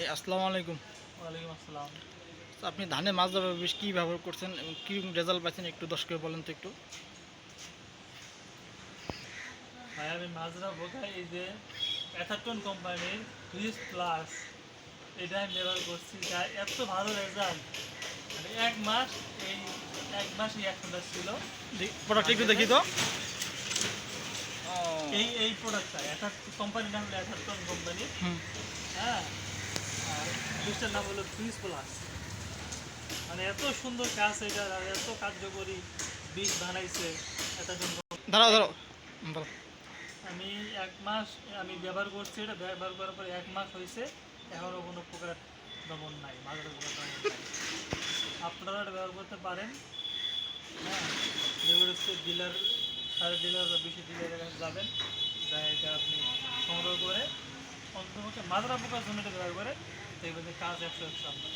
ভাই আসসালামু আলাইকুম। ওয়ালাইকুম আসসালাম। তো আপনি ধানে মাছ ধরার বেশ কী ব্যবহার করছেন এবং কীরকম রেজাল্ট পাচ্ছেন একটু দর্শককে বলেন তো একটু। ভাই আমি মাজরা বোকাই এই যে অ্যাথাটন কোম্পানির ফ্রিজ প্লাস এটা আমি ব্যবহার করছি। যা এত ভালো রেজাল্ট মানে এক মাস এই এক মাসই এক ঘণ্টা ছিল। প্রোডাক্ট একটু দেখি তো। এই এই প্রোডাক্টটা অ্যাথাট কোম্পানির নাম হলো অ্যাথাটন কোম্পানি হ্যাঁ ফ্রিজটার নাম হলো ফ্রিজ প্লাস মানে এত সুন্দর কাজ এটা আর এত কার্যকরী বীজ বানাইছে অ্যাথাটন দাঁড়াও দাঁড়াও। আমি এক মাস আমি ব্যবহার করছি এটা ব্যবহার করার পরে এক মাস হয়েছে এখনও কোনো প্রকার দমন নাই মাঝের প্রকার দমন নাই। আপনারা এটা ব্যবহার করতে পারেন। হ্যাঁ যেগুলো হচ্ছে ডিলার সাড়ে ডিলার বা বেশি ডিলারের কাছে যাবেন যা এটা আপনি সংগ্রহ করে অন্তত মাজরা পোকার জন্য এটা ব্যবহার করে দেখবেন যে কাজ একশো একশো আপনার